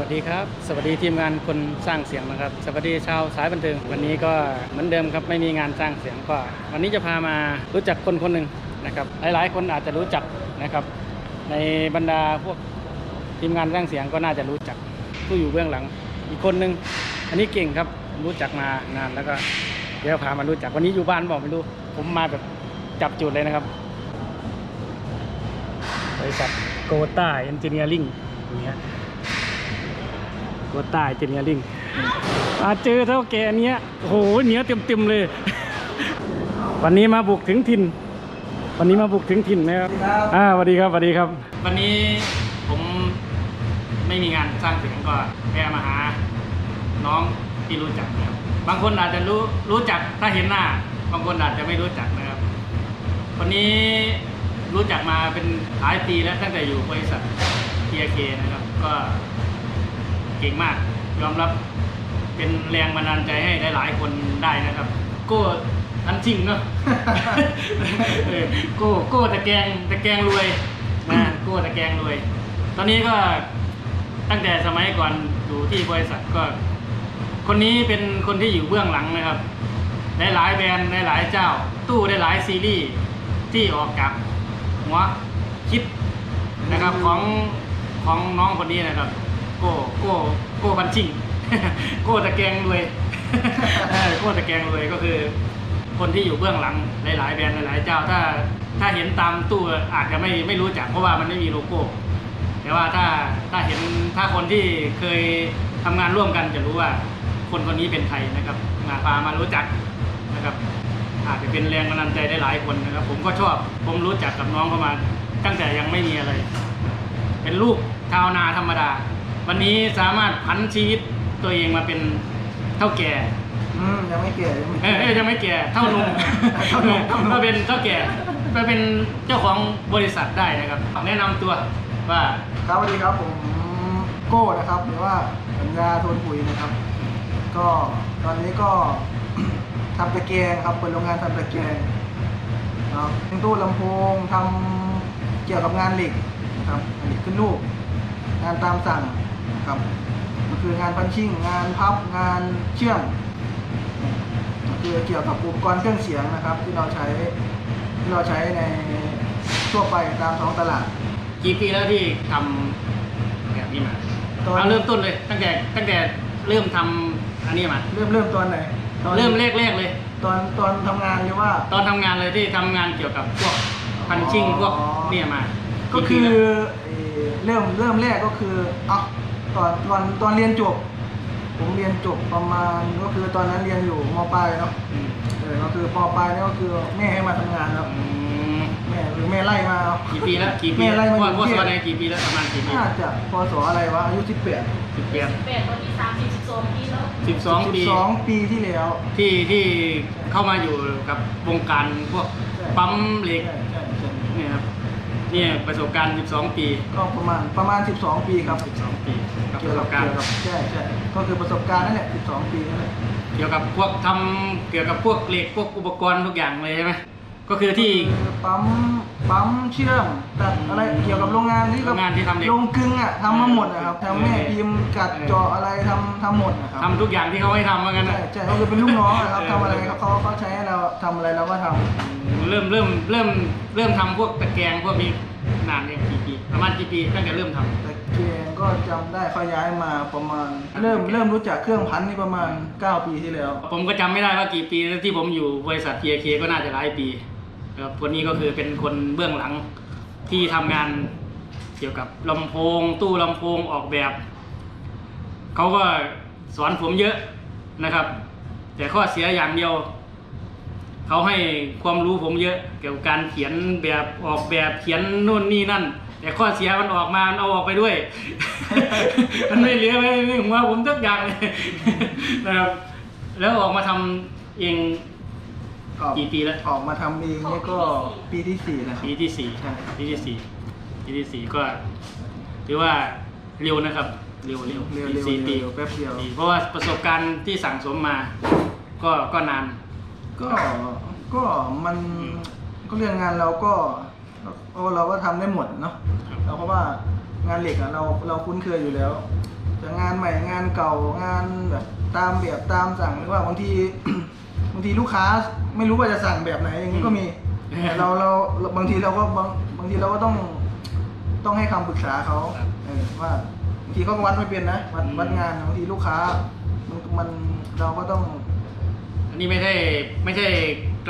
วัสดีครับ สวัสดีทีมงานคนสร้างเสียงนะครับ สวัสดีชาวสายบันเทิง วันนี้ก็เหมือนเดิมครับไม่มีงานสร้างเสียงก็ วันนี้จะพามารู้จักคนคนหนึ่งนะครับหลายๆ คนอาจจะรู้จักนะครับในบรรดาพวกทีมงานสร้างเสียงก็น่าจะรู้จักผู้อยู่เบื้องหลัง อีกคนหนึ่งอันนี้เก่งครับรู้จักมานานแล้วก็เดี๋ยวพามารู้จักวันนี้อยู่บ้านบอกไม่รู้ผมมาแบบจับจุดเลยนะครับบริษัทโกต้าเอนจิเนียริงอย่างเงี้ย โกต้าเอนจิเนียริงอาเจอเท่าแกอันเนี้ยโอ้โหเหนียวเต็มๆเลย วันนี้มาบุกถึงถิ่น วันนี้มาบุกถึงถิ่นนะครับสวัสดีครับอ่าสวัสดีครับสวัสดีครับ วันนี้ผมไม่มีงานสร้างเสียงก็แวะมาหา น้องที่รู้จักนะครับบางคนอาจจะรู้รู้จักถ้าเห็นหน้า บางคนอาจจะไม่รู้จักนะครับวันนี้รู้จักมาเป็นหลายปีแล้วตั้งแต่อยู่บริษัท TK นะครับ ก็ ก่งมาก ยอมรับเป็นแรงบันดาลใจให้หลาย ๆ คนได้นะครับ โก้อันจริงเนาะเออโก้โก้ตะแกงตะแกงรวยนะโก้ตะแกงรวย ตอนนี้ก็ตั้งแต่สมัยก่อนอยู่ที่บริษัทก็ คนนี้เป็นคนที่อยู่เบื้องหลังนะครับได้หลายแบรนด์ได้หลายเจ้า ตู้ได้หลายซีรีส์ที่ออกจากหัวคิดนะครับของของน้องคนนี้นะครับ โก้โก้โก้บันชิง โก้ตะแกงรวยโก้ตะแกงรวยก็คือ คนที่อยู่เบื้องหลังหลาย ๆ แบรนด์หลาย ๆ เจ้าถ้าถ้าเห็นตามตู้อาจจะไม่ไม่รู้จักเพราะว่ามันไม่มีโลโก้ แต่ว่าถ้าถ้าเห็นถ้าคนที่เคยทำงานร่วมกันจะรู้ว่า คนคนนี้เป็นใครนะครับ มาพามารู้จักนะครับอาจจะเป็นแรงบันดาลใจได้หลายคนนะครับ ผมก็ชอบผมรู้จักกับน้องเขามา ตั้งแต่ยังไม่มีอะไร เป็นลูกชาวนาธรรมดา วันนี้สามารถพันชีวิตตัวเองมาเป็นเท่าแก่อืมยังไม่เก่ยังไม่เอ้ยเอ้ยยังไม่แก่เท่าหนุ่มเท่าหนุ่มก็เป็นเท่าแก่ก็เป็นเจ้าของบริษัทได้นะครับแนะนำตัวว่า ครับสวัสดีครับผมโก้นะครับหรือว่าสัญญาโทนปุ๋ยนะครับ ก็ตอนนี้ก็ ทำตะแกรงครับเปิดโรงงานทำตะแกรงเนาะทั้งตู้ลำโพงทำเกี่ยวกับงานเหล็กนะครับงานเหล็กขึ้นรูปงานตามสั่งนะ ครับก็คืองานพันชิ่งงานพับงานเชื่อมก็คือเกี่ยวกับอุปกรณ์เครื่องเสียงนะครับ ที่เราใช้ที่เราใช้ในทั่วไปตามท้องตลาด กี่ปีแล้วที่ทำแบบนี้มาตอน เอาเริ่มต้นเลยตั้งแต่ตั้งแต่เริ่มทำอันนี้มาเริ่มเริ่มตอนไหนตอนเริ่มแรกๆเลย ตอนตอนทำงานหรือว่า ตอนทำงานเลยที่ทำงานเกี่ยวกับพวกพันชิ่งพวกเนี่ยมาก็ปีคือแล้วเอ่อเริ่มเริ่มแรกก็คืออะ ตอนตอนตอนเรียนจบ ผมเรียนจบประมาณก็คือตอนนั้นเรียนอยู่มปลายเนาะอืมเออก็คือปปลายเนี่ยก็คือแม่ให้มาทำงานแล้วอืมแม่หรือแม่ไล่มาเอากี่ปีแล้วกี่ปีแม่ไล่มาว่าอยู่ ว่าเทสพวัสดีกี่ปีแล้วประมาณกี่ปีน่าจะพศอะไรวะอายุสิบแปดสิบแปดแปดตอนนี้สามสิบสิบสองปีแล้วสิบสองปี สองปีที่แล้ว ที่ที่เข้ามาอยู่กับวงการพวกใช่ ปั๊มเหล็กใช่ใช่ใช่เนี่ยครับเนี่ยประสบการณ์ 12 ปี ก็ประมาณประมาณ 12 ปีครับ 12 ปี กับปเกี่ยวระสกับบการณ์เกี่ยวกับใช่ใช่ก็คือประสบการณ์นั่นแหละ12 ปีนั่นแหละเกี่ยวกับพวกทำเกี่ยวกับพวกเหล็กพวกอุปกรณ์ทุกอย่างเลยใช่ไหมก็คือที่ คือปั๊มปั๊มเชื่อมตัดอะไรเกี่ยวกับโรงงานที่โรงงานที่ทำเหล็ก โรงกลึงอะทำมาหมดนะครับทำแม่เออพิมพ์กัดเออเจาะอะไรทำทำหมดนะครับทำทุกอย่างที่เขาให้ทำเหมือนกันใช่นะใช่ก็คือเป็นลูกน้องนะครับเออทำอะไรครับเขาเขาใช้ให้เราทำอะไรเราก็ทำเริ่มเริ่มเริ่มเริ่มทำพวกตะแกรงพวกนี้นานเนี่ยกี่ปีประมาณกี่ปีตั้งแต่เริ่มทำแต่ เกงก็จำได้เขาย้ายมาประมาณ เริ่มเริ่มรู้จักเครื่องพันนี่ประมาณ 9 ปีที่แล้ว ผมก็จำไม่ได้ว่ากี่ปีแล้วที่ผมอยู่บริษัท TK ก็น่าจะหลายปีครับคนนี้ก็คือเป็นคนเบื้องหลังที่ทำงานเกี่ยวกับลำโพง ตู้ลำโพงออกแบบ เขาก็สอนผมเยอะนะครับ แต่ข้อเสียอย่างเดียว เขาให้ความรู้ผมเยอะเกี่ยวกับการเขียนแบบออกแบบเขียนนู่นนี่นั่น แต่ข้อเสียมันออกมามันเอาออกไปด้วย มันไม่เหลือไว้ในหัวผมทุกอย่างเลยนะครับ แล้วออกมาทำเองออกกี่ปีแล้วออกมาทำเองนี่ก็ปีที่สี่แล้วครับ ปีที่สี่ใช่ ปีที่สี่ปีที่สี่ก็ถือว่าเร็วนะครับ เร็วเร็วเร็วเร็วสี่ปีเร็วแป๊บเดียว ปีเพราะว่าประสบการณ์ที่สั่งสมมา ก็ก็นาน ก็ก็มันก็เรื่องงานเราก็ เราเราก็ทำได้หมดเนาะครับ เราเพราะว่างานเหล็กอะเราเราคุ้นเคยอยู่แล้วจจะงานใหม่งานเก่างานแบบตามแบบตามสั่งหรือว่าบางที บางทีลูกค้าไม่รู้ว่าจะสั่งแบบไหนอย่างนี้ก็มีอืม แต่เราเราบางทีเราก็บางบางทีเราก็ต้อง ต้องให้คำปรึกษาเขาครับเออว่าบางทีเขาก็วัดไม่เป็นนะวัดอืม วัดงานบางทีลูกค้ามันมันเราก็ต้อง อันนี้ไม่ใช่ไม่ใช่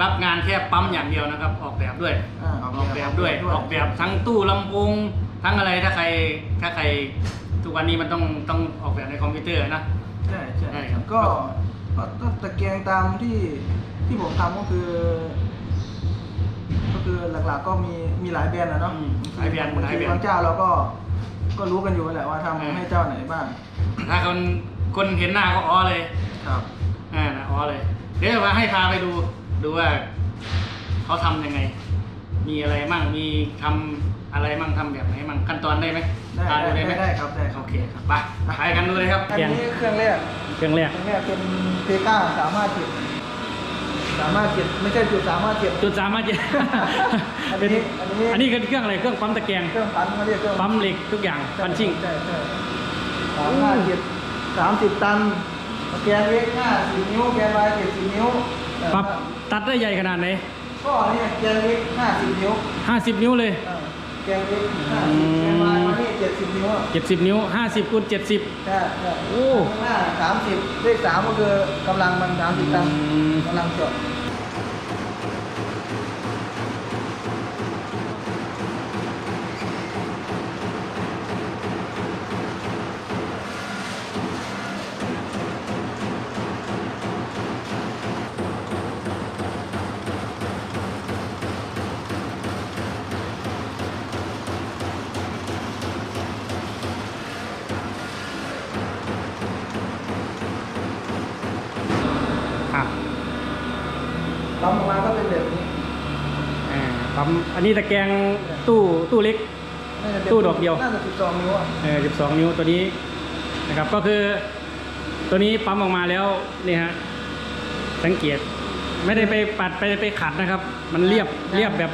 รับงานแค่ปั๊มอย่างเดียวนะครับ ออกแบบด้วยอ่าออกแบบด้วยออกแบบทั้งตู้ลำโพงทั้งอะไรถ้าใครถ้าใครทุกวันนี้มันต้องต้องออกแบบในคอมพิวเตอร์นะ ใช่ใช่ใช่ครับ ก็ก็ก็ตะเกียงตามที่ที่ผมทำก็คือ ก็คือหลักๆก็มีมีหลายแบรนด์นะเนาะอืมหลายแบรนด์บางหลายทีแบรนด์บางเจ้าเราก็ก็รู้กันอยู่แหละว่าทำเออให้เจ้าไหนบ้างถ้าคนคนเห็นหน้าก็อ๋อเลยครับ อ่านะอ๋อเลย เดี๋ยวมาให้พาไปดู ดูว่าเขาทำยังไง มีอะไรมั่งมีทำอะไรมั่งทำแบบไหนมั่งขั้นตอนได้ไหมได้พาดูได้ได้ไหมได้ครับได้ครัโอบเคครับไปไปกันดูเลยครับอันนี้เครื่องแรกเครื่องแรกเครื่องแรกเป็นเพก้าสามารถเก็บสามารถเก็บไม่ใช่จุดสามารถเก็บจุดสามารถจะอันเป็นนี้อันนี้อันนี้คือเครื่องอะไรเครื่องปั๊มตะแกรงเครื่องพันเขาเรียกเครื่องปั๊มเหล็กทุกอย่างพันชิ่งใช่ใช่สามารถเก็บสามสิบตันแกนเล็กห้าสิบนิ้วแกนวายเจ็ดสิบนิ้วเอ่อ ปรับตัดได้ใหญ่ขนาดไหนก็เนี่ยแกนเล็กห้าสิบนิ้วห้าสิบนิ้วเลย เออแกนเล็กห้าอืสิบมแกนวายมานี่เจ็ดสิบนิ้วอะเจ็ดสิบนิ้วห้าสิบคูณเจ็ดสิบใช่ใช่โอ้ ข้างหน้าสามสิบเลขสามก็คือกำลังมันสามสิบตันอืมกำลังเจาะ อะปั๊มออกมาก็เป็นแบบนี้อ่าปั๊มอันนี้ตะแกรงตู้ตู้เล็ก น่าจะเป็นตู้ดอกเดียว น่าจะสิบสองนิ้วอะเออ12 นิ้วตัวนี้นะครับก็คือ ตัวนี้ปั๊มออกมาแล้วนี่ฮะสังเกต ไม่ได้ไปปัดไปไปขัดนะครับ มันเรียบเรียบแบบ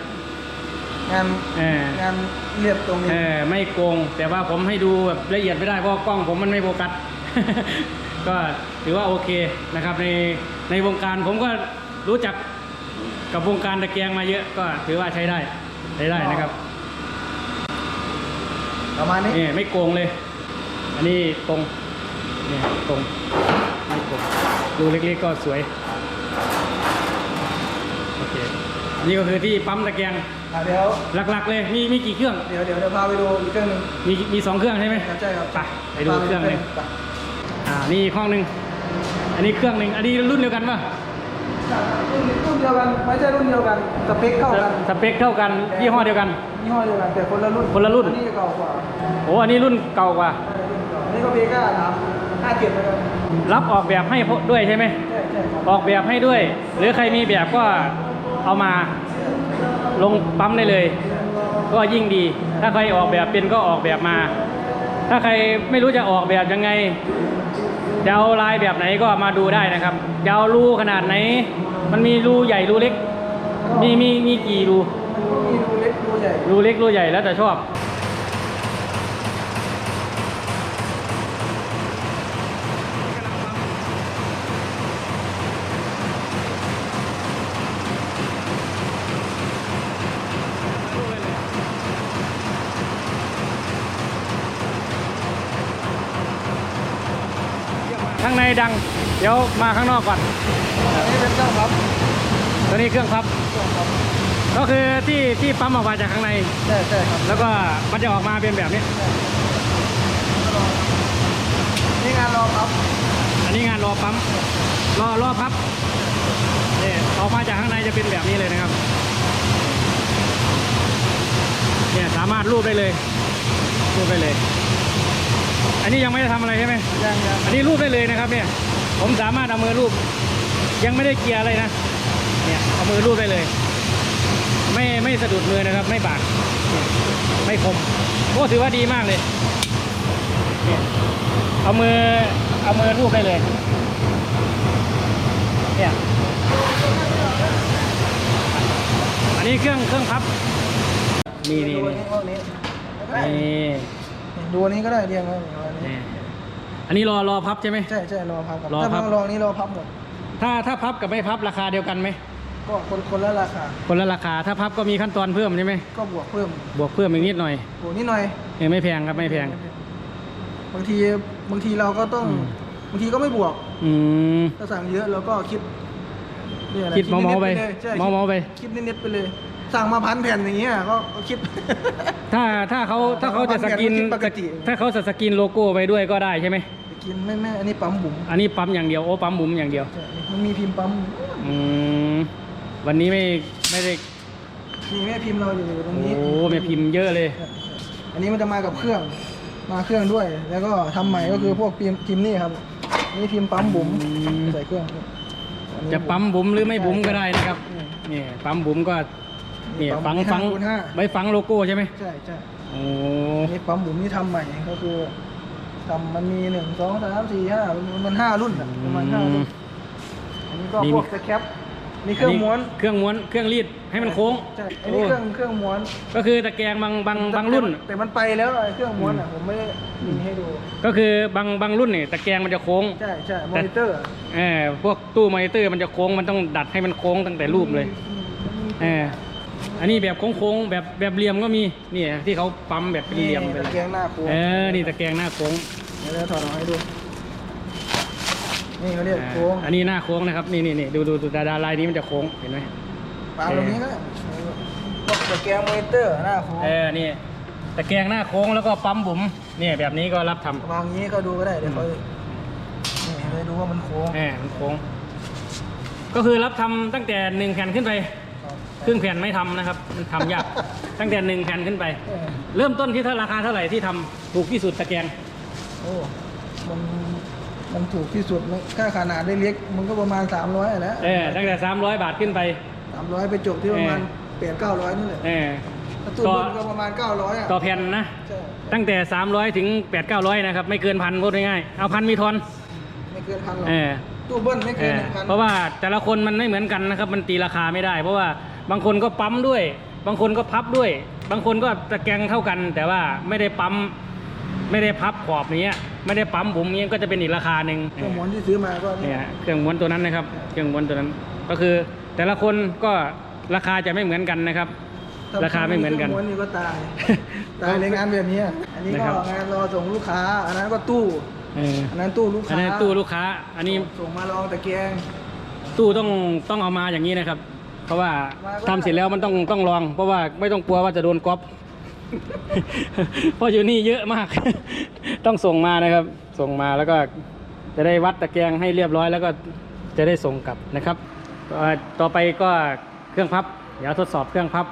งานเอองานเรียบตรงนี้เออไม่โกง แต่ว่าผมให้ดูแบบละเอียดไม่ได้เพราะกล้องผมมันไม่โฟกัส ก็ถือว่าโอเคนะครับใน ในวงการผมก็รู้จักกับวงการตะแกรงมาเยอะก็ถือว่าใช้ได้ใช้ได้นะครับประมาณนี้นี่ไม่โกงเลย อันนี้ตรงเนี่ยตรงไม่โกงดูเล็กๆก็สวยโอเคนี่ก็คือที่ปั๊มตะแกรงอะเดี๋ยวหลักๆ เลยมีมีกี่เครื่องเดี๋ยวเดี๋ยวเดี๋ยวพาไปดูอีกเครื่องหนึ่งมีมีสองเครื่องใช่ไหมครับใช่ครับไปไปดูเครื่องหนึ่งไปอ่านี่อีกห้องหนึ่ง อันนี้เครื่องหนึ่งอันนี้รุ่นเดียวกันป่ะรุ่นรุ่นเดียวกันไม่ใช่รุ่นเดียวกันสเปคเท่ากันสเปคเท่ากันยี่ห้อเดียวกันยี่ห้อเดียวกันแต่คนละรุ่นคนละรุ่นอันนี้จะเก่ากว่าโอ้อันนี้รุ่นเก่ากว่าอันนี้ก็เบก้าสามห้าเจ็ดเหมือนกันรับออกแบบให้ด้วยใช่ไหมใช่ใช่ครับออกแบบให้ด้วย หรือใครมีแบบก็เอามาลงปั๊มได้เลย ก็ยิ่งดี ถ้าใครออกแบบเป็นก็ออกแบบมา ถ้าใครไม่รู้จะออกแบบยังไง จะเอาลายแบบไหนก็มาดูได้นะครับจะเอารูขนาดไหน มันมีรูใหญ่รูเล็ก มีมีมีกี่รูมันก็มีรูเล็กรูใหญ่รูเล็กรูใหญ่แล้วแต่ชอบ ข้างในดัง เดี๋ยวมาข้างนอกก่อนอันนี้เป็นเครื่องพับตัวนี้เครื่องพับเครื่องพับ ก็คือที่ที่ปั๊มออกมาจากข้างในใช่ใช่ครับ แล้วก็มันจะออกมาเป็นแบบนี้ นี่งานรอพับ อันนี้งานรอปั๊ม รอรอพับนี่ออกมาจากข้างในจะเป็นแบบนี้เลยนะครับเนี่ยสามารถรูปได้เลยรูปได้เลย อันนี้ยังไม่ได้ทำอะไรใช่ไหมยังยังอันนี้รูปได้เลยนะครับเนี่ย ผมสามารถเอามือรูป ยังไม่ได้เกียร์อะไรนะ เนี่ยเอามือรูปได้เลย ไม่ไม่สะดุดมือนะครับ ไม่บาดไม่คมโอ้ถือว่าดีมากเลยเนี่ยเอามือเอามือรูปได้เลย เนี่ยอันนี้เครื่องเครื่องพับนี่นี่นี่ดูอันนี้ก็ได้เรียงไว้อย่างนี้นี่ อันนี้รอรอพับใช่ไหม ใช่ใช่รอพับครับรอถ้าพัพับงรองนี้รอพับหมด ถ้าถ้าพับกับไม่พับราคาเดียวกันไหม ก็คนคนละราคา คนละราคา ถ้าพับก็มีขั้นตอนเพิ่มใช่ไหม ก็บวกเพิ่ม บวกเพิ่มอีกนิดหน่อยบวกนิดหน่อยเออไม่แพงครับไม่แพง บางทีบางทีเราก็ต้องอืมบางทีก็ไม่บวก อืมถ้าสั่งเยอะเราก็คิดนี่อะไรคิดเมาเมาๆไปนิดๆลยใช่เมาเมาๆไป คิดนิดๆไปเลย สั่งมาพันแผ่นอย่างเงี้ยก็ก็คิด ถ้าถ้าเขาถ้าเขาจะสกินปกติถ้าเขาจะสกินโลโก้ไปด้วยก็ได้ใช่ไหมไป กินไม่ไม่อันนี้ปั๊มบุ๋มอันนี้ปั๊มอย่างเดียวโอ้ปั๊มบุ๋มอย่างเดียวใช่มันมีพิมพ์ปั๊มอืมวันนี้ไม่ไม่ได้มีแม่พิมพ์เราอยู่ตรงโอ้นี้แม่พิมพ์เยอะเลยใช่ใช่อันนี้มันจะมากับเครื่อง มาเครื่องด้วย แล้วก็ทำใหม่ก็คือพวกพิมพ์พิมพ์นี่ครับ นี่พิมพ์ปั๊มบุ๋มอืมใส่เครื่องอันนี้จะปั๊มบุ๋มหรือไม่บุ๋มก็ได้นะครับอืมนี่ปั๊มบุ๋มก็นี่ปั๊ฝัมงฝังห้าคูณห้าไว้ฝังโลโก้ใช่ไหมใช่ใช่โอ้อันนี้ปั๊มบุ๋มนี่ทำใหม่ก็คือ ทำมันมีหนึ่งสองสามสี่ห้ามันมันห้ารุ่นอะประมาณห้ารุ่นอันนี้ก็พวกสแคปนี่เครื่องม้วนเครื่องม้วนเครื่องรีดให้มันโค้งใช่อันนี้เครื่องเครื่องม้วนก็คือตะแกรงบางบางบางรุ่น แต่แต่มันไปแล้วไอ้เครื่องม้วนอะผมไม่ได้ยิงให้ดูก็คือบางบางรุ่นเนี่ยตะแกรงมันจะโค้งใช่ใช่มอนิเตอร์เออพวกตู้มอนิเตอร์มันจะโค้งมันต้องดัดให้มันโค้งตั้งแต่รูปเลยเออ อันนี้แบบโค้งๆแบบแบบเหลี่ยมก็มีนี่ที่เขาปั๊มแบบเป็นเหลี่ยมไปตะเลยแกรงหน้าโค้งเออนี่ตะแกรงหน้าโค้งเดี๋ยวเราถอดออกให้ดู นี่เขาเรียกโค้งอันนี้หน้าโค้งนะครับนี่นี่นี่ดูดูดูดาดาลายนี้มันจะโค้งเห็นไหมปาตรงนี้ก็ได้พวกตะแกรงมอนิเตอร์หน้าโค้งเออนี่ตะแกรงหน้าโค้งแล้วก็ปั๊มบุ๋มเนี่ยแบบนี้ก็รับทำวางนี้ก็ดูก็ได้เดี๋ยวเขานี่ให้ดูว่ามันโค้งเออมันโค้ง ก็คือรับทำตั้งแต่หนึ่งแผ่นขึ้นไป ครึ่งแผ่นไม่ทำนะครับมันทำยาก ตั้งแต่หนึ่งแผ่นขึ้นไป เออเริ่มต้นที่เท่าราคาเท่าไหร่ที่ทำถูกที่สุดตะแกรงโอ้มันมันถูกที่สุดมันค่าขนาดได้เล็กมันก็ประมาณ 300แหล้วเออตั้งแต่สามร้อยบาทขึ้นไป สามร้อยไปจบที่ประมาณแปดเก้าร้อยนี่แหละเออ ถ้าตู้ต่อรุ่นก็ประมาณ 900อะต่อแผ่นนะ ใช่ตั้งแต่ 300 ถึง 8 900 นะครับ ไม่เกินพันพูดง่ายๆเอาพันมีทอนไม่เกินพันหรอกเออตู้เบิ้ลไม่เอเกินอหนึ่งพันเพราะว่าแต่ละคนมันไม่เหมือนกันนะครับ มันตีราคาไม่ได้ เพราะว่า บางคนก็ปั๊มด้วย บางคนก็พับด้วย บางคนก็ตะแกรงเท่ากัน แต่ว่าไม่ได้ปั๊มไม่ได้พับขอบนี้ยไม่ได้ปั๊มบุ๋มนี้ยก็จะเป็นอีกราคาหนึ่งเครื่องม้วนที่ซื้อมาก็นี่เนี่ยเครื่องม้วนตัวนั้นนะครับ เครื่องม้วนตัวนั้น ก็คือแต่ละคนก็ราคาจะไม่เหมือนกันนะครับถ้ราคาไม่เหมือนกันครื่องม้วนนี่ก็ตายตายในงานแบบนี้อะอันนี้นะคก็รับงานรอส่งลูกค้า อันนั้นก็ตู้เอออันนั้นตู้ลูกอันค้านี้ตู้ลูกค้า อันนี้ส่งมาลองตะแกรงตู้ต้องต้องเอามาอย่างนี้นะครับ เพราะว่ามาก็ทำเสร็จแล้วมันต้องต้องลอง เพราะว่าไม่ต้องกลัวว่าจะโดนก๊อป เพราะอยู่นี่เยอะมาก ต้องส่งมานะครับ ส่งมาแล้วก็จะได้วัดตะแกรงให้เรียบร้อย แล้วก็จะได้ส่งกลับนะครับเอ่อต่อไปก็เครื่องพับ เดี๋ยวทดสอบเครื่องพับ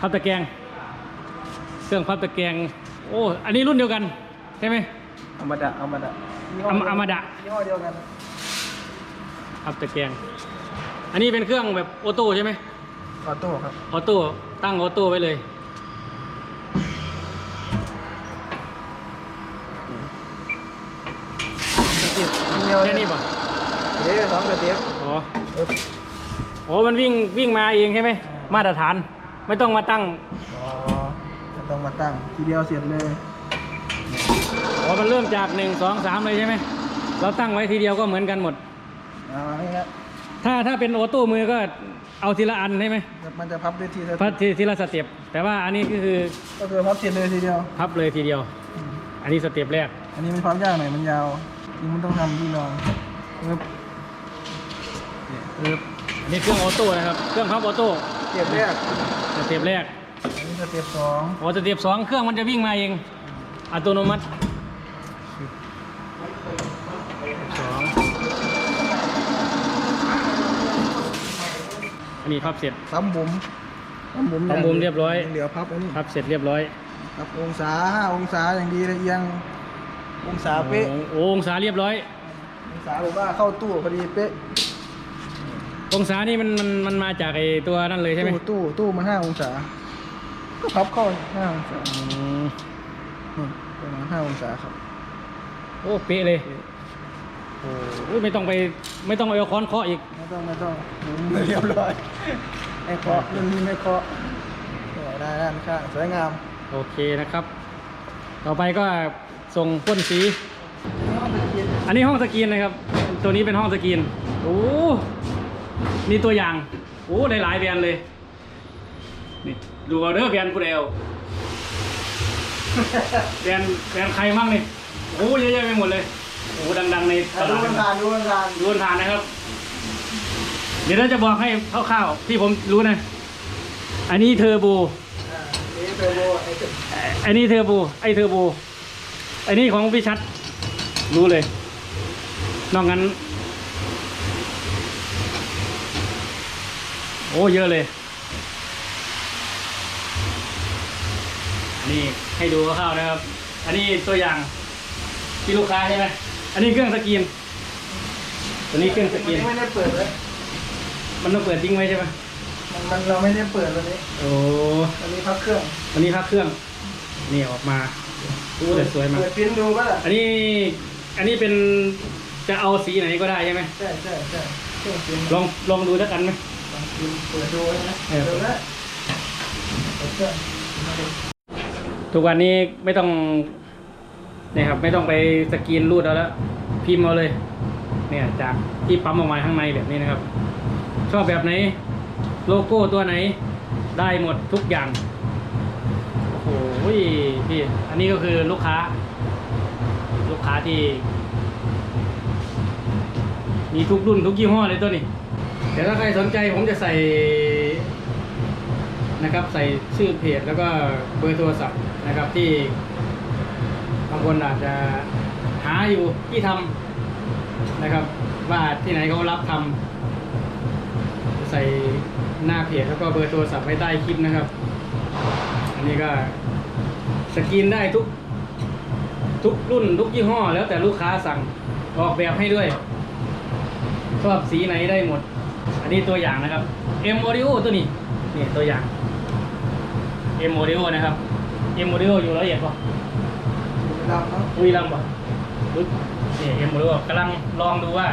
พับตะแกรงเครื่องพับตะแกรงโอ้อันนี้รุ่นเดียวกันใช่ไหมอมดะอมดะยี่ห้อมอมดะ ยี่ห้อเดียวกัน พับตะแกรง อันนี้เป็นเครื่องแบบออโต้ใช่ไหมออโต้ครับ ออโต้ตั้งออโต้ไว้เลยสเต็ปเดียวแค่นี้ป่ะเดี๋ยวสองสเต็ปอ๋อเอ๊บโอ้มันวิ่งวิ่งมาเองใช่ไหมอ่ามาตรฐาน ไม่ต้องมาตั้ง อ๋อจะต้องมาตั้ง ทีเดียวเสร็จเลยอ๋อมันเริ่มจากหนึ่งสองสามเลยใช่ไหม เราตั้งไว้ทีเดียวก็เหมือนกันหมดเอาอันนี้นะ ถ้าถ้าเป็นออโต้มือก็เอาทีละอันใช่ไหมมันจะพับได้ทีละพับทีทีละสเต็ปแต่ว่าอันนี้ก็คือก็คือพับเสร็จเลยทีเดียว พับเลยทีเดียว อันนี้สเต็ปแรก อันนี้มันพับยากหน่อยมันยาวนี่มันต้องทำที่รองเอ๊บเอ๊บอันนี้เครื่องออโต้นะครับ เครื่องพับออโต้เก็บแรกสเต็ปแรกอันนี้สเต็ปสองโอ้สเต็ปสองเครื่องมันจะวิ่งมาเอง อัตโนมัติสอง อันนี้พับเสร็จ ปั๊มบุ๋มปั๊มบุ๋มปั๊มบุ๋มเรียบร้อย เหลือพับอันนี้พับเสร็จเรียบร้อยครับองศาห้าองศาอย่างดีเลยเอียง องศาเป๊ะโอ้โอ้องศาเรียบร้อย องศาแบบว่าเข้าตู้พอดีเป๊ะ องศานี่มันมันมันมาจากไอตัวนั่นเลยใช่ไหมตู้ตู้ตู้มันห้าองศา ก็พับเข้าห้าองศาอืมอืมประมาณห้าองศาครับ โอ้เป๊ะเลย โอ้โหไม่ต้องไปไม่ต้องเอาค้อนเคาะอีกไม่ต้องไม่ต้องหมุนเรียบร้อยไม่เคาะรุ่นนี้ไม่เคาะได้ด้านข้างสวยงามโอเคนะครับ ต่อไปก็ส่งพ่นสีนี่ห้องตะอันนี้ห้องสกรีนนะครับ ตัวนี้เป็นห้องสกรีนโอ้นี่ตัวอย่างโอ้หลายๆแบรนด์เลยนี่ดูเอาเด้อแบรนด์กูเดลแบรนด์แบรนด์ใครมั่งนี่โอ้เยอะแยะไปหมดเลย โอ้ดังๆในตดูลาดมันทานดูมันทานดูทานนะครับ เดี๋ยวเราจะบอกให้คร่าวๆที่ผมรู้นะ อันนี้เทอร์โบอ่านี่เทอร์โบไอ้เจ้าอันนี้เทอร์โบไอเทอร์โบอันนี้ของพี่ชัด รู้เลย นอกนั้นโอ้เยอะเลยอันนี้ให้ดูคร่าวๆนะครับ อันนี้ตัวอย่างที่ลูกค้าใช่ไหม อันนี้เครื่องสกรีน ตัวนี้เครื่องสกรีน ไม่ได้เปิดเลยมันต้องเปิดทิ้งไว้ใช่ไหมมันมันเราไม่ได้เปิดวันนี้โอ้วันนี้พักเครื่องวันนี้พักเครื่อง นี่ออกมาดูแต่สวยมาก เปิดพิมพ์ดูก็ได้อันนี้ อันนี้เป็นจะเอาสีไหนก็ได้ใช่ไหมใช่ใช่ใช่เครื่องพิมพ์ลองลองดูสักอันไหมลองพิมพ์เปิดดูนะเออดูนะเปิดเครื่องทุกวันนี้ไม่ต้อง เนี่ยครับไม่ต้องไปสกรีนรูดเอาแล้วพิมพ์เอาเลย เนี่ยจากที่ปั๊มออกมาข้างในแบบนี้นะครับ ชอบแบบไหน โลโก้ตัวไหน ได้หมดทุกอย่างโอ้โหพี่อันนี้ก็คือลูกค้า ลูกค้าที่ มีทุกรุ่นทุกยี่ห้อเลยตัวนี้แต่ถ้าใครสนใจผมจะใส่นะครับใส่ชื่อเพจแล้วก็เบอร์โทรศัพท์นะครับที่ บางคนอาจจะหาอยู่ที่ทำนะครับ ว่าที่ไหนเขารับทำใส่หน้าเพจแล้วก็เบอร์โทรศัพท์ไว้ใต้คลิปนะครับ อันนี้ก็สกรีนได้ทุกทุกรุ่นทุกยี่ห้อ แล้วแต่ลูกค้าสั่งออกแบบให้ด้วยชอบสีไหนได้หมด อันนี้ตัวอย่างนะครับ M Audio ตัวนี้นี่ตัวอย่าง M Audio นะครับ M Audio อยู่ละเอียดป่ะ ดำเนาะอุยลำป่ะปึ๊บนี่ M Audio กำลังลองดูว่า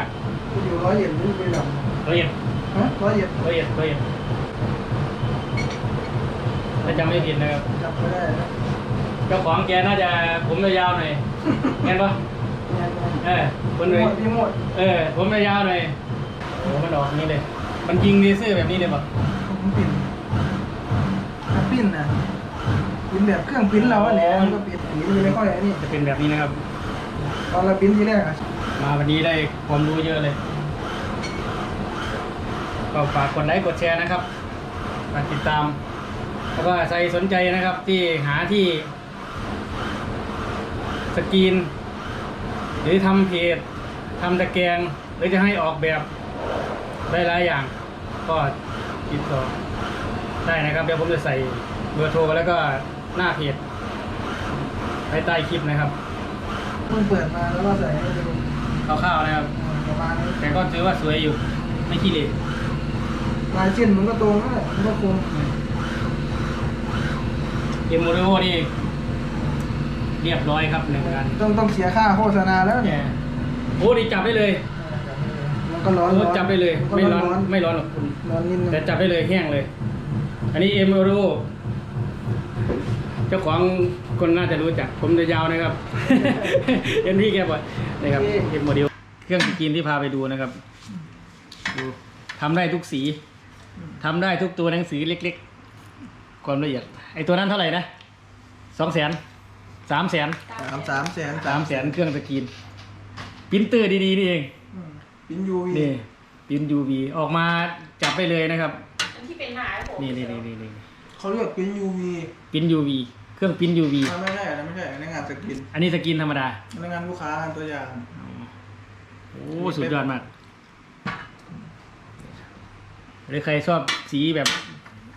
คุณอยู่ร้อยเย็นหรือบุรีรัมย์ละเอียดฮะร้อยเย็นละเอียดละเอียดถ้าจำไม่ผิดนะครับจำไม่ได้นะเจ้าของแกน่าจะผมยาวๆหน่อยเห็นปะเนี่ยเนี่ยเออคนพี่เลยหมดพี่หมดเออ ผมยาวๆหน่อยโอ้มันออกอย่างนี้เลย มันยิงเลเซอร์แบบนี้เลยป่ะผมปิ่นถ้าปิ้นนะ ปิ้นแบบเครื่องปิ้นเราอะเนี่ยมันก็ปิ้นอย่างนี้ไม่ค่อยอันนี้จะเป็นแบบนี้นะครับ ตอนเราปิ้นทีแรกอะมาวันนี้ได้ความรู้เยอะเลย ก็ฝากกดไลค์กดแชร์นะครับฝากติดตาม แล้วก็ใครสนใจนะครับที่หาที่สกรีน หรือทำเพจทำตะแกรงหรือจะให้ออกแบบได้หลายอย่าง ก็ติดต่อได้นะครับ เดี๋ยวผมจะใส่เบอร์โทรแล้วก็ หน้าเพจไว้ใต้คลิปนะครับเพิ่งเปิดมาแล้วก็ใส่ให้ดูคร่าวๆนะครับ ประมาณนี้แต่ก็ถือว่าสวยอยู่ ไม่ขี้เหร่ลายเส้นมันก็ตรงนั่นแหละมันก็คงเอ็มโมเดลนี่เรียบร้อยครับหนึ่งงานต้องต้องเสียค่าโฆษณาแล้วแกเนี่ยโอ้ดีจับได้เลยมันก็ร้อนโอ้จับได้เลยนก็ไม่ร้อนร้อนไม่ร้อนหรอกคุณร้อนนิดนึงแต่จับได้เลยแห้งเลย อันนี้เอ็มโมเดล เจ้าของคนน่าจะรู้จัก ผมจะยาวนะครับ เอ็นพี่แกบอกนะครับเอ็มโมเดลเครื่องสกรีนที่พาไปดูนะครับดูทำได้ทุกสีทำได้ทุกตัวหนังสือเล็ก ๆ ความละเอียด ไอตัวนั้นเท่าไหร่นะสองแสนสามแสนสามสามแสนสามแสนเครื่องสกรีนปรินเตอร์ดีๆนี่เองปิ้นยูวีนี่ปริน UV ออกมาจับไปเลยนะครับอันที่เป็นหนาผมนี่นี่นี่นี่นี่เขาเรียกปิ้นยูวีปริน UV เครื่องปริน UV ไม่ใช่อันนั้นไม่ใช่อันนั้นงานสกินอันนี้สกรีนธรรมดาพนักงานลูกค้างานตัวอย่างโอ้สุดยอดมากหรือใครชอบสีแบบ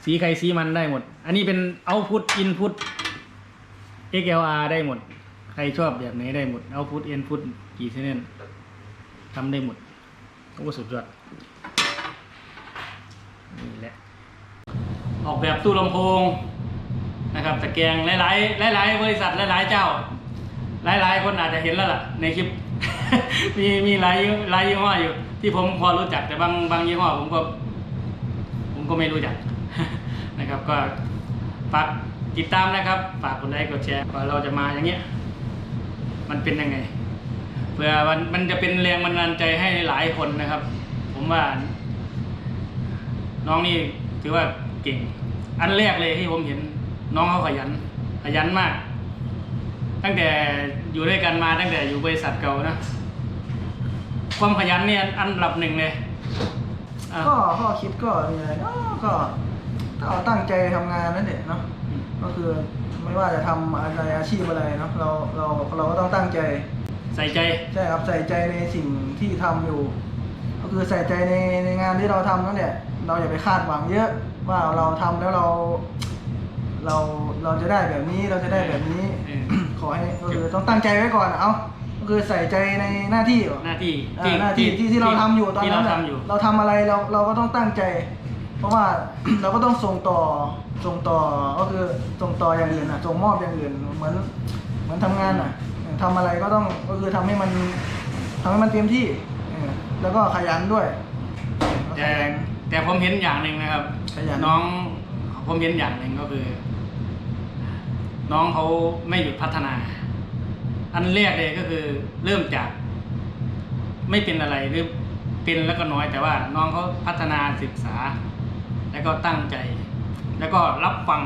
สีใครสีมันได้หมด อันนี้เป็นเอาพุตอินพุต XLR ได้หมด ใครชอบแบบไหนได้หมดเอาพุตอินพุตกี่เส้นทำได้หมดโอ้สุดยอดนี่แหละออกแบบตู้ลำโพง นะครับตะแกรงหลายๆหลายๆบริษัทหลายๆเจ้า หลายๆคนอาจจะเห็นแล้วล่ะ ในคลิป มีมีหลายยี่หลายยี่ห้ออยู่ ที่ผมพอรู้จักแต่บางบางยี่ห้อผมก็ ผมก็ไม่รู้จักนะครับก็ฝากติดตามนะครับฝากกดไลค์กดแชร์ว่าเราจะมาอย่างเงี้ยมันเป็นยังไงเผื่อมันมันจะเป็นแรงบันดาลใจให้หลายคนนะครับ ผมว่า น้องนี่ถือว่าเก่ง อันแรกเลยที่ผมเห็น น้องเขาขยัน ขยันมาก ตั้งแต่อยู่ด้วยกันมาตั้งแต่อยู่บริษัทเก่านะ ความขยันเนี่ยอันดับหนึ่งเลยอะก็ข้อคิดก็มีอะไรเนาะก็ถ้าเราตั้งใจทำงานนั่นแหละเนาะก็คือไม่ว่าจะทำอะไรอาชีพอะไรเนาะเราเราเราก็ต้องตั้งใจ ใส่ใจ ใช่ครับใส่ใจในสิ่งที่ทำอยู่ ก็คือใส่ใจในในงานที่เราทำนั่นแหละเราอย่าไปคาดหวังเยอะว่าเราทำแล้วเรา เราเราจะได้แบบนี้เราจะได้แบบนี้ เออ ขอให้ก็คือต้องตั้งใจไว้ก่อนอะเอาก็คือใส่ใจในหน้าที่ก่อนหน้าที่อ่าหน้าที่ที่ที่เราทำอยู่ตอนที่นั้เรานน่ะทำอยู่ เราทำอะไรเราเราก็ต้องตั้งใจ เพราะว่า เราก็ต้องส่งต่อส่งต่อก็คือส่งต่ออย่างอื่นอะส่งมอบอย่างอื่นเหมือนเหมือนทำงานอะทำอะไรก็ต้องก็คือทำให้มันทำให้มันเต็มที่เออแล้วก็ขยันด้วยขแต่ยันแต่ผมเห็นอย่างหนึ่งนะครับขยัน น้องผมเห็นอย่างหนึ่งก็คือ น้องเขาไม่หยุดพัฒนา อันแรกเลยก็คือเริ่มจาก ไม่เป็นอะไรหรือเป็นแล้วก็น้อยแต่ว่าน้องเขาพัฒนาศึกษา แล้วก็ตั้งใจ แล้วก็รับฟัง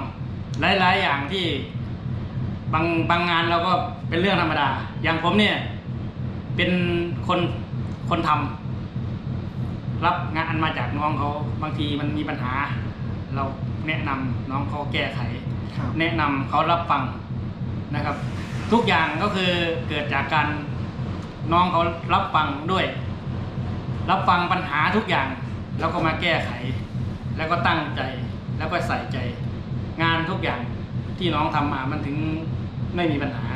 หลายๆอย่างที่บางบางงานเราก็เป็นเรื่องธรรมดา อย่างผมเนี่ยเป็นคนคนทำรับงานมาจากน้องเขาบางทีมันมีปัญหา เราแนะนำน้องเขาแก้ไข แนะนำเขารับฟังนะครับ ทุกอย่างก็คือเกิดจากการน้องเขารับฟังด้วย รับฟังปัญหาทุกอย่างแล้วก็มาแก้ไข แล้วก็ตั้งใจแล้วก็ใส่ใจ งานทุกอย่างที่น้องทำมามันถึงไม่มีปัญหา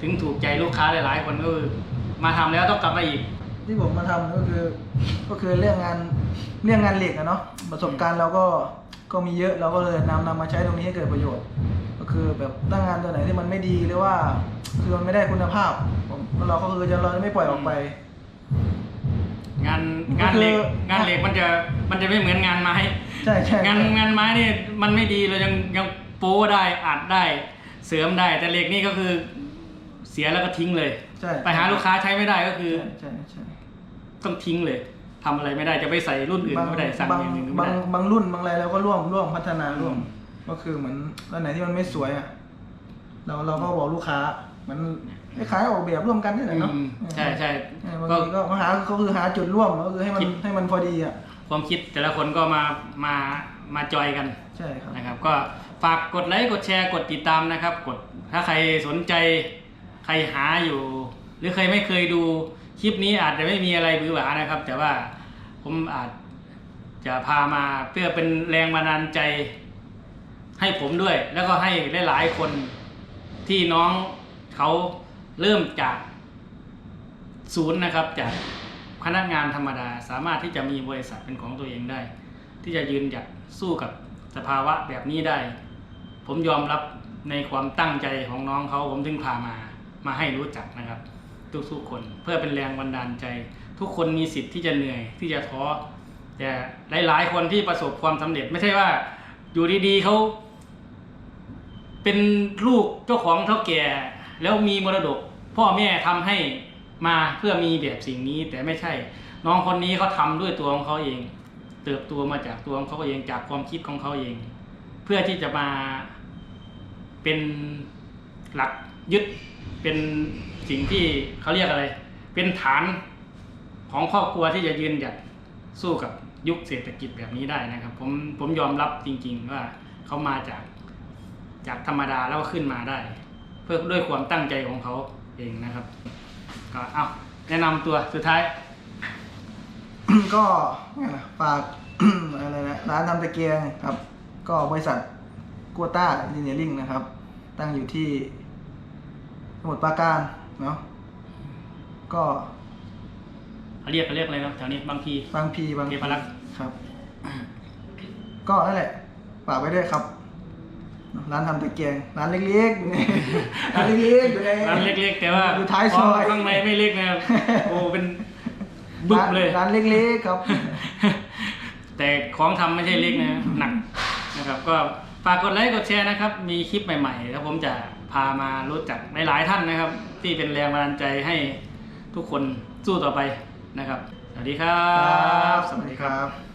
ถึงถูกใจลูกค้าหลายๆ คนก็คือมาทำแล้วต้องกลับมาอีก ที่ผมมาทำก็คือ ก็คือเรื่องงานเรื่องงานเหล็กอะเนาะประสบการณ์เราก็ ก็มีเยอะเราก็เลยนำนำมาใช้ตรงนี้ให้เกิดประโยชน์ ก็คือแบบตั้งงานตัวไหนที่มันไม่ดีหรือว่าคือมันไม่ได้คุณภาพผมเราก็คือจะเราจะไม่ปล่อยออกไป งานก็งานคือเหล็กงานเหล็กมันจะมันจะไม่เหมือนงานไม้ใช่ใช่งานงานไม้นี่มันไม่ดีเรายังยังโป้ได้อัดได้เสริมได้ แต่เหล็กนี่ก็คือเสียแล้วก็ทิ้งเลยใช่ไปหาลูกค้าใช้ไม่ได้ก็คือใช่ใช่ใช่ต้องทิ้งเลย ทำอะไรไม่ได้จะไปใส่รุ่นอื่นก็ไม่ได้สั่งบางอย่างหนึ่งก็บาไม่งได้บางรุ่นบางอะไรเราก็ร่วมร่วมพัฒนาร่วมอืมก็คือเหมือนอันไหนที่มันไม่สวยอะเราเราก็บอกลูกค้าเหมันคล้ายๆออกแบบร่วมกันนี่แหละเนาะอืมใช่ใช่เออบางก็ทีก็มาหาก็คือหาจุดร่วมก็คือให้มันคิดให้มันพอดีอะความคิดแต่ละคนก็มามามาจอยกันใช่ครับนะครับ ก็ฝากกดไลค์กดแชร์กดติดตามนะครับ กดถ้าใครสนใจใครหาอยู่ หรือใครไม่เคยดู คลิปนี้อาจจะไม่มีอะไรบือหวานะครับ แต่ว่าผมอาจจะพามาเพื่อเป็นแรงบันดาลใจให้ผมด้วย แล้วก็ให้หลายๆคนที่น้องเขาเริ่มจากศูนย์นะครับ จากพนักงานธรรมดาสามารถที่จะมีบริษัทเป็นของตัวเองได้ ที่จะยืนหยัดสู้กับสภาวะแบบนี้ได้ ผมยอมรับในความตั้งใจของน้องเขาผมถึงพามามาให้รู้จักนะครับ ทุกๆคน เพื่อเป็นแรงบันดาลใจ ทุกคนมีสิทธิ์ที่จะเหนื่อยที่จะท้อแต่หลายๆคนที่ประสบความสำเร็จไม่ใช่ว่า อยู่ดีๆเขาเป็นลูกเจ้าของเท่าแก่ แล้วมีมรดก พ่อแม่ทำให้มาเพื่อมีแบบสิ่งนี้แต่ไม่ใช่ น้องคนนี้เขาทำด้วยตัวของเขาเอง เติบโตมาจากตัวของเขาเองจากความคิดของเขาเอง เพื่อที่จะมาเป็นหลักยึด เป็นสิ่งที่เขาเรียกอะไร เป็นฐานของครอบครัวที่จะยืนหยัดสู้กับยุคเศรษฐกิจแบบนี้ได้นะครับ ผมผมยอมรับจริง ๆ ว่าเขามาจากจากธรรมดาแล้วก็ขึ้นมาได้ เพื่อด้วยความตั้งใจของเขาเองนะครับ ก็เอาแนะนำตัวสุดท้าย ก็เนี่ยนะฝาก อะไรนะร้านทำตะเกียงครับ ก็บริษัทกัวต้าอินเนียริงนะครับ ตั้งอยู่ที่ สมุทรปราการเนาะก็เขาเรียกเขาเรียกอะไรนะแถวนี้บางทีบางพีบางเทพรักษ์ครับ ก็นั่นแหละฝากไว้ด้วยครับ ร้านทำตะเกียง ร้านเล็กๆอยู่ในร้านเล็กๆอยู่ในร้านเล็กๆ แต่ว่าอยู่ท้ายซอยข้างในไม่เล็กนะครับโอ้เป็นบึกเลยร้านเล็กๆครับ แต่ของทำไม่ใช่เล็กนะหนักนะครับ ก็ฝากกดไลค์กดแชร์นะครับ มีคลิปใหม่ๆ แล้วผมจะ พามารู้จักหลาย ๆ ท่านนะครับ ที่เป็นแรงบันดาลใจให้ทุกคนสู้ต่อไปนะครับ สวัสดีครับ สวัสดีครับ